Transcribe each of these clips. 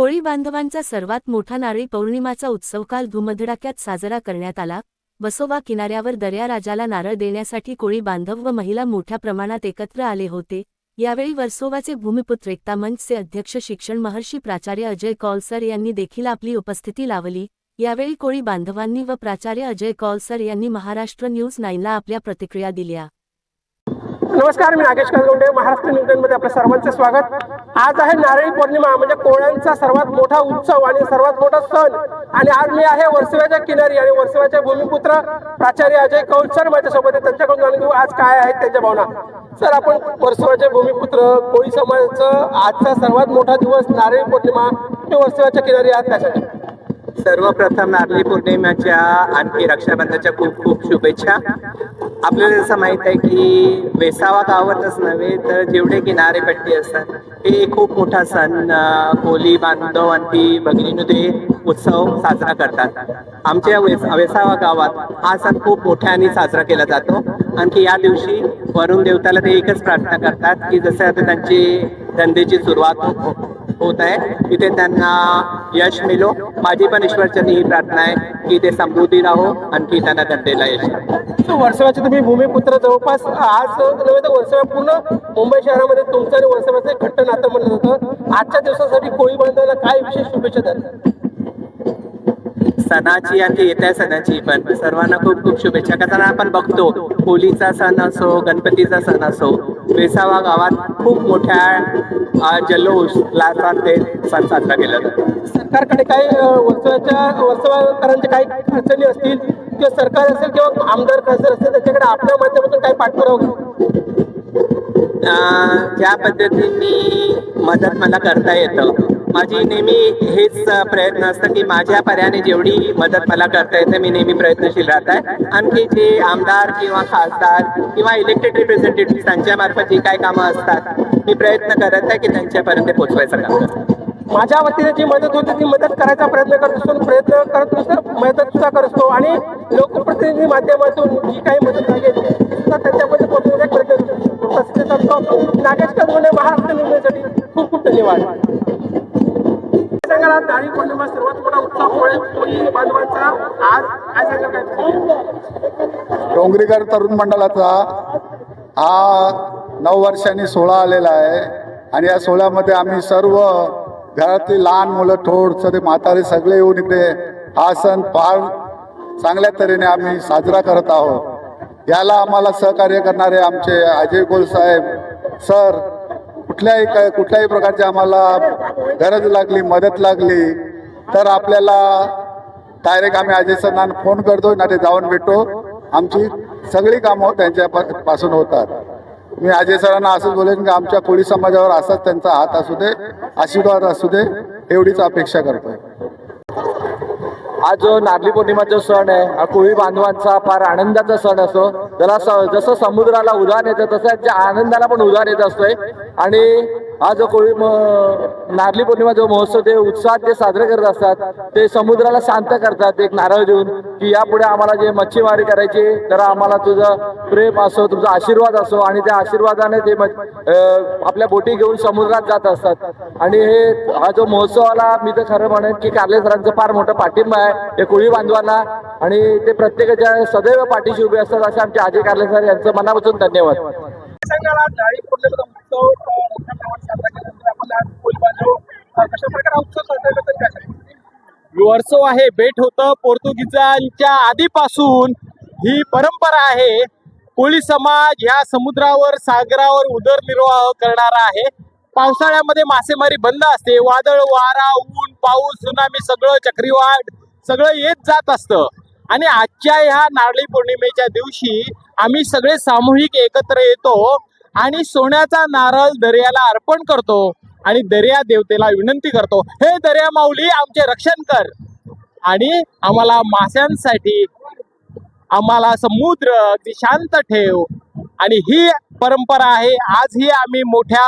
कोळी बांधवांचा सर्वात मोठा नारळी पौर्णिमाचा उत्सव काल धुमधडाक्यात साजरा करण्यात आला. बसोबा किनाऱ्यावर दर्याराजाला नारळ देण्यासाठी कोळी बांधव व महिला मोठ्या प्रमाणात एकत्र आले होते. यावेळी वर्सोवाचे भूमिपुत्र एकता मंचचे अध्यक्ष शिक्षण महर्षी प्राचार्य अजय कौलसर यांनी देखील आपली उपस्थिती लावली. यावेळी कोळी बांधवांनी व प्राचार्य अजय कौलसर यांनी महाराष्ट्र न्यूज नाईनला आपल्या प्रतिक्रिया दिल्या. नमस्कार मी नागेश कलगोंडे महाराष्ट्र न्यूजमध्ये आपल्या सर्वांचे स्वागत. आज आहे नारळी पौर्णिमा म्हणजे कोळ्यांचा सर्वात मोठा उत्सव आणि सर्वात मोठा सण. आणि आज मी आहे वर्सव्याच्या किनारी आणि वर्सव्याचे भूमिपुत्र प्राचार्य अजय कौल सर माझ्यासोबत आहे. त्यांच्याकडून जाणून घेऊ आज काय आहेत त्यांच्या भावना. सर आपण वर्सव्याचे भूमिपुत्र कोळी समाजाचं आजचा सर्वात मोठा दिवस नारळी पौर्णिमा ते वर्सव्याच्या किनारी आहात त्यासाठी सर्वप्रथम नारळी पौर्णिमेच्या आणखी रक्षाबंधनाच्या खूप खूप शुभेच्छा. आपल्याला जसं माहीत आहे की वेसावा गावातच नव्हे तर जेवढे किनारेपट्टी असतात हे खूप मोठा सण कोली बांधव आणि भगिनीनु ते उत्सव साजरा करतात. आमच्या वेस वेसावा गावात हा सण खूप मोठ्याने साजरा केला जातो. आणखी या दिवशी वरुण देवताला ते एकच प्रार्थना करतात की जसं आता त्यांची धंद्याची सुरुवात होत आहे. तिथे त्यांना यश मिळो माझी पण ईश्वरचंदी ही प्रार्थना आहे की ते समृद्धी राहो आणखी त्यांना धंदेला यश वर्सव्याचे तुम्ही भूमिपुत्र जवळपास आज नव्हे तर वर्सव्या पूर्ण मुंबई शहरामध्ये तुमचं आणि एक घट्ट नातं म्हणलं जातं. आजच्या दिवसासाठी कोळी बांधवाला काय विशेष शुभेच्छा द्याल? सणाची आणखी येत्या सणाची पण. सर्वांना खूप खूप शुभेच्छा. कारण आपण बघतो? होलीचा सण असो गणपतीचा सण असो वेसावा गावात खूप मोठ्या अं, जल्लोष लाटात ते सण साजरा केला जातो. सरकारकडे काही अं, वर्सव्याच्या काही अडचणी असतील किंवा सरकार असेल किंवा आमदार खासदार असतील त्याच्याकडे आपल्या माध्यमातून काही पाठपुरावा ज्या पद्धतीने मदत मला करता येतं माझी नेहमी हेच प्रयत्न असतं की माझ्या पर्याने जेवढी मदत मला करता येते मी नेहमी प्रयत्नशील राहत आहे. आणखी जे आमदार किंवा खासदार किंवा इलेक्टेड रिप्रेझेंटेटिव्ह त्यांच्यामार्फत जी काय कामं असतात मी प्रयत्न करत आहे की त्यांच्यापर्यंत पोहोचवायचं काम करतो माझ्या वतीने जी मदत होते ती मदत करायचा प्रयत्न करत असतो प्रयत्न करत असतो मदत सुद्धा करत असतो. आणि लोकप्रतिनिधी माध्यमातून जी काही मदत लागेल ती सुद्धा त्यांच्यापर्यंत पोहोचवण्याचा प्रयत्न करतो. नागेश कदमने महाराष्ट्र निर्णयासाठी खूप खूप धन्यवाद. सांगाल आज पौर्णिमा सर्वात मोठा उत्सव कोळी कोळी बांधवांचा? आज काय सांगाल काय डोंगरीकर तरुण मंडळाचा हा नऊ वर्षांनी सोहळा आलेला आहे. आणि या सोहळ्यामध्ये आम्ही सर्व घरातली लहान मुलं थोडस ते म्हातारे सगळे येऊन इथे हा सण फार चांगल्या तऱ्हेने आम्ही साजरा करत आहोत. याला आम्हाला सहकार्य करणारे आमचे अजय गोल साहेब सर कुठल्याही काय कुठल्याही प्रकारची आम्हाला गरज लागली मदत लागली तर आपल्याला डायरेक्ट आम्ही अजय सरांना फोन करतो ना ते जाऊन भेटतो. आमची सगळी कामं त्यांच्या पासून होतात. मी अजय सरांना असंच बोलेन की आमच्या कोळी समाजावर असाच त्यांचा हात असू दे आशीर्वाद असू दे एवढीच अपेक्षा करतोय. आज जो नारळी पौर्णिमाचा सण आहे हा कोळी बांधवांचा फार आनंदाचा सण असतो त्याला जसं समुद्राला उधाण येतं तसं आनंदाला पण उधाण येत असतोय. आणि हा जो कोळी नारली पौर्णिमा जो महोत्सव ते उत्साहात जे साजरे करत असतात ते समुद्राला शांत करतात एक नारळ देऊन की यापुढे आम्हाला जे मच्छीमारी करायची तर आम्हाला तुझं प्रेम असो तुझा आशीर्वाद असो आणि त्या आशीर्वादाने ते आपल्या बोटी घेऊन समुद्रात जात असतात. आणि हे हा जो महोत्सवाला मी तर खरं म्हणेन की कार्ले सरांचं फार मोठं पाठिंबा आहे हे कोळी बांधवांना आणि ते प्रत्येकाच्या सदैव पाठीशी उभे असतात असे आमचे आजी कार्ले सर यांचं मनापासून धन्यवाद. उत्सव साजरा केल्यानंतर आपण आज कशा प्रकारे हा उत्सव साजरा करतात काय वर्सो आहे बेट होतं पोर्तुगीजांच्या आधीपासून. ही परंपरा आहे. कोळी समाज ह्या समुद्रावर सागरावर उदरनिर्वाह करणारा आहे. पावसाळ्यामध्ये मासेमारी बंद असते. वादळ वारा ऊन पाऊस सुनामी सगळं चक्रीवाट सगळं येत जात असतं. आणि आजच्या ह्या नारळी पौर्णिमेच्या दिवशी आम्ही सगळे सामूहिक एकत्र येतो. आणि सोन्याचा नारळ दर्याला अर्पण करतो आणि दर्या देवतेला विनंती करतो. हे दर्या माऊली आमचे रक्षण कर. आणि आम्हाला माशांसाठी आम्हाला समुद्र अगदी शांत ठेव. आणि ही परंपरा आहे. आजही आम्ही मोठ्या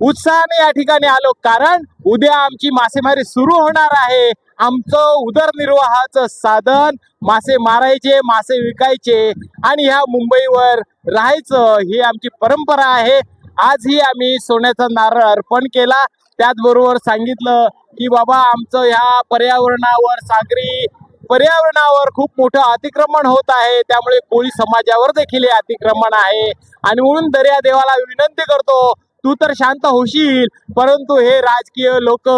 उत्साहाने या ठिकाणी आलो. कारण उद्या आमची मासेमारी सुरू होणार आहे. आमचं उदरनिर्वाहाचं साधन मासे मारायचे मासे विकायचे आणि ह्या मुंबईवर राहायचं ही आमची परंपरा आहे. आजही आम्ही सोन्याचा नारळ अर्पण केला. त्याचबरोबर सांगितलं की बाबा आमचं ह्या पर्यावरणावर सागरी पर्यावरणावर खूप मोठं अतिक्रमण होत आहे. त्यामुळे कोळी समाजावर देखील हे अतिक्रमण आहे. आणि म्हणून दर्यादेवाला विनंती करतो तू तर शांत होशील. परंतु हे राजकीय लोक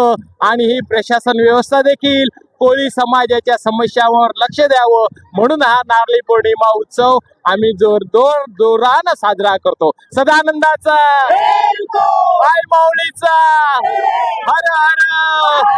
आणि ही प्रशासन व्यवस्था देखील कोळी समाजाच्या समस्यावर लक्ष द्यावं. म्हणून हा नारळी पौर्णिमा उत्सव आम्ही जोर जोर जोरानं साजरा करतो. सदानंदाचा. माऊलीचा. हर हर.